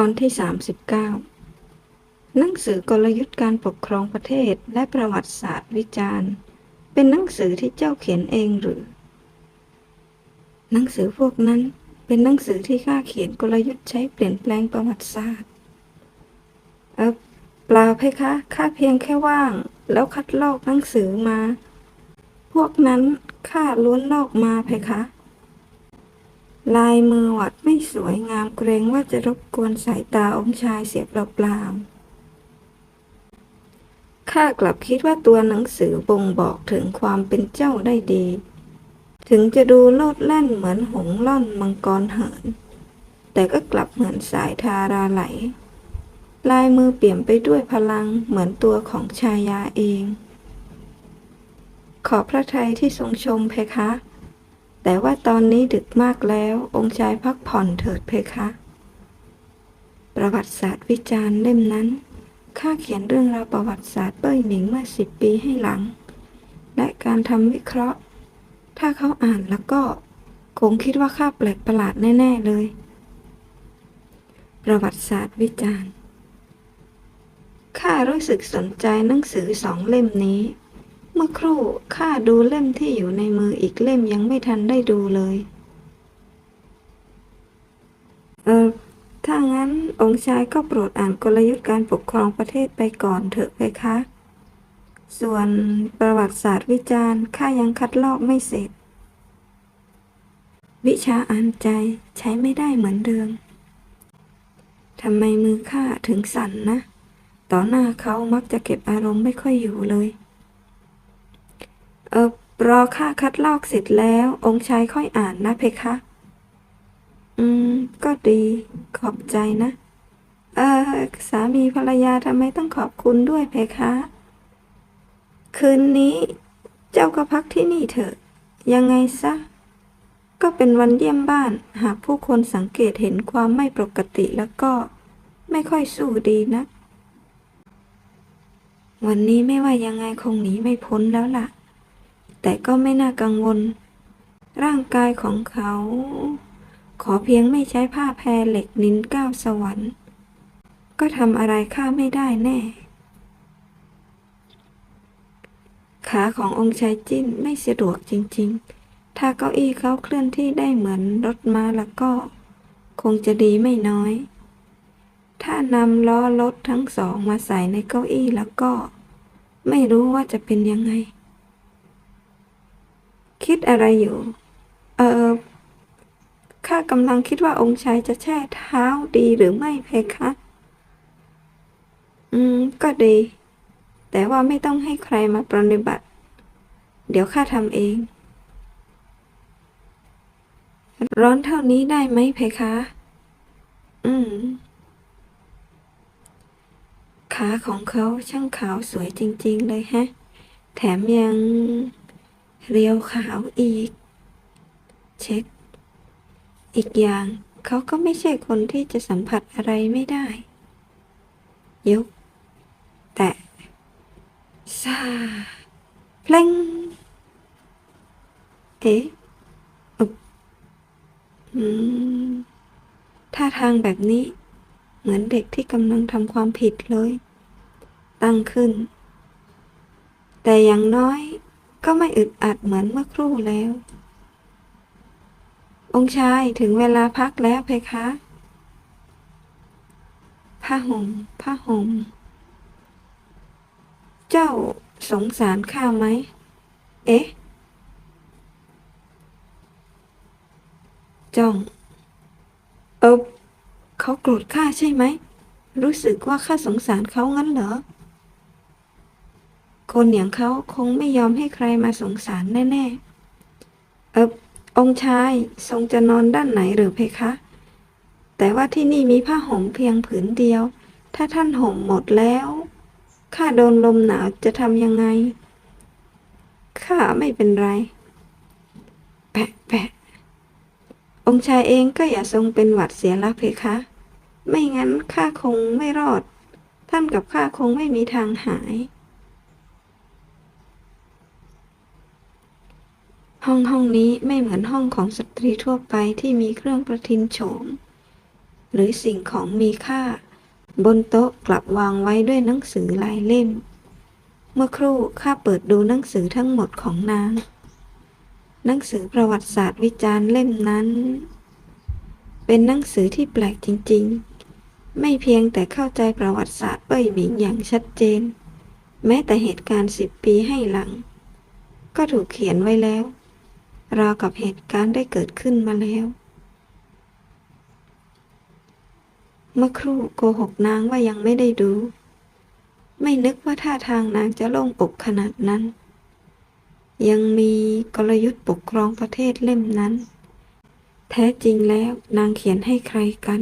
ตอนที่ 39 หนังสือกลยุทธ์การปกครองประเทศและประวัติศาสตร์วิจารณ์ เป็นหนังสือที่เจ้าเขียนเองหรือ หนังสือพวกนั้นเป็นหนังสือที่ข้าเขียนกลยุทธ์ใช้เปลี่ยนแปลงประวัติศาสตร์ เออเปล่าเพคะ ข้าเพียงแค่ว่าง แล้วคัดลอกหนังสือมา พวกนั้นข้าล้วนลอกมาเพคะ ลายมือวัดไม่สวยงามเกรงว่าจะรบกวนสายตาองค์ชายเสียเปล่าๆข้ากลับคิดว่าตัวหนังสือบ่งบอกถึงความเป็นเจ้าได้ดี ถึงจะดูโลดแล่นเหมือนหงล่อนมังกรเหิน แต่ก็กลับเหมือนสายทาราไหล ลายมือเปี่ยมไปด้วยพลังเหมือนตัวของชายาเอง ขอพระทัยที่ทรงชมเพคะ แต่ว่าตอนนี้ดึกมากแล้ว องค์ชายพักผ่อนเถิดเพคะ ประวัติศาสตร์วิจารณ์เล่มนั้น ข้าเขียนเรื่องราวประวัติศาสตร์เป้ยหมิงเมื่อสิบปีให้หลัง และการทำวิเคราะห์ ถ้าเขาอ่านแล้วก็ คงคิดว่าข้าแปลกประหลาดแน่ ๆ เลย ประวัติศาสตร์วิจารณ์ ข้ารู้สึกสนใจหนังสือสองเล่มนี้ เมื่อครู่ข้าดูเล่มที่อยู่ในมืออีกเล่มยังไม่ทันได้ดูเลย เออ ถ้างั้นองค์ชายก็โปรดอ่านกลยุทธ์การปกครองประเทศไปก่อนเถอะเพคะ ส่วนประวัติศาสตร์วิจารณ์ข้ายังคัดลอกไม่เสร็จ วิชาอ่านใจใช้ไม่ได้เหมือนเดิมทำไมมือข้าถึงสั่นนะ ต่อหน้าเขามักจะเก็บอารมณ์ไม่ค่อยอยู่เลย เออรอข้าคัดลอกเสร็จแล้ว องค์ชายค่อยอ่านนะเพคะ อืม ก็ดีขอบใจนะ เออสามีภรรยาทำไมต้องขอบคุณด้วยเพคะ คืนนี้เจ้าก็พักที่นี่เถอะ ยังไงซะ ก็เป็นวันเยี่ยมบ้าน หากผู้คนสังเกตเห็นความไม่ปกติแล้วก็ไม่ค่อยสู้ดีนะ วันนี้ไม่ว่ายังไงคงหนีไม่พ้นแล้วล่ะ แต่ก็ไม่น่ากังวล ร่างกายของเขา ขอเพียงไม่ใช้ผ้าแพรเหล็กนินก้าวสวรรค์ ก็ทำอะไรข้าไม่ได้แน่ ขาขององค์ชายจิ้นไม่สะดวกจริง ๆ ถ้าเก้าอี้เขาเคลื่อนที่ได้เหมือนรถม้าแล้วก็ คงจะดีไม่น้อย ถ้านำล้อรถทั้งสองมาใส่ในเก้าอี้แล้วก็ ไม่รู้ว่าจะเป็นยังไง คิดอะไรอยู่ เออข้ากำลังคิดว่าองค์ชายจะแช่เท้าดีหรือไม่เพคะ อืม ก็ดี แต่ว่าไม่ต้องให้ใครมาปฏิบัติ เดี๋ยวข้าทำเอง ร้อนเท่านี้ได้ไหมเพคะ อืม ขาของเขาช่างขาวสวยจริง ๆ เลยฮะ แถมยัง เรียวขาวอีก เช็ค อีกอย่าง เขาก็ไม่ใช่คนที่จะสัมผัสอะไรไม่ได้ ยก แตะซาเพลงเอ๊ะอึบอืมท่าทางแบบนี้ เหมือนเด็กที่กำลังทำความผิดเลย ตั้งขึ้น แต่อย่างน้อย ก็ไม่อึดอัดเหมือนเมื่อครู่แล้ว องค์ชายถึงเวลาพักแล้วเพคะ ผ้าห่มผ้าห่ม เจ้าสงสารข้าไหม เอ๊ะ จ้อง เออเขาโกรธข้าใช่ไหม รู้สึกว่าข้าสงสารเขางั้นเหรอ คนอย่างเขาคงไม่ยอมให้ใครมาสงสารแน่ ๆ เออองค์ชายทรงจะนอนด้านไหนหรือเพคะ แต่ว่าที่นี่มีผ้าห่มเพียงผืนเดียว ถ้าท่านห่มหมดแล้วข้าโดนลมหนาวจะทำยังไง ข้าไม่เป็นไร แปะแปะองค์ชายเองก็อย่าทรงเป็นหวัดเสียละเพคะ ไม่งั้นข้าคงไม่รอด ท่านกับข้าคงไม่มีทางหาย ห้องห้องนี้ไม่เหมือนห้องของสตรีทั่วไปที่มีเครื่องประทินโฉม หรือสิ่งของมีค่า บนโต๊ะกลับวางไว้ด้วยหนังสือหลายเล่ม เมื่อครู่ข้าเปิดดูหนังสือทั้งหมดของนาง หนังสือประวัติศาสตร์วิจารณ์เล่มนั้น เป็นหนังสือที่แปลกจริง ๆ ไม่เพียงแต่เข้าใจประวัติศาสตร์เป้ยหมิงอย่างชัดเจน แม้แต่เหตุการณ์สิบปีให้หลัง ก็ถูกเขียนไว้แล้ว ราวกับเหตุการณ์ได้เกิดขึ้นมาแล้ว เมื่อครู่โกหกนางว่ายังไม่ได้ดู ไม่นึกว่าท่าทางนางจะโล่งอกขนาดนั้น ยังมีกลยุทธ์ปกครองประเทศเล่มนั้น แท้จริงแล้วนางเขียนให้ใครกัน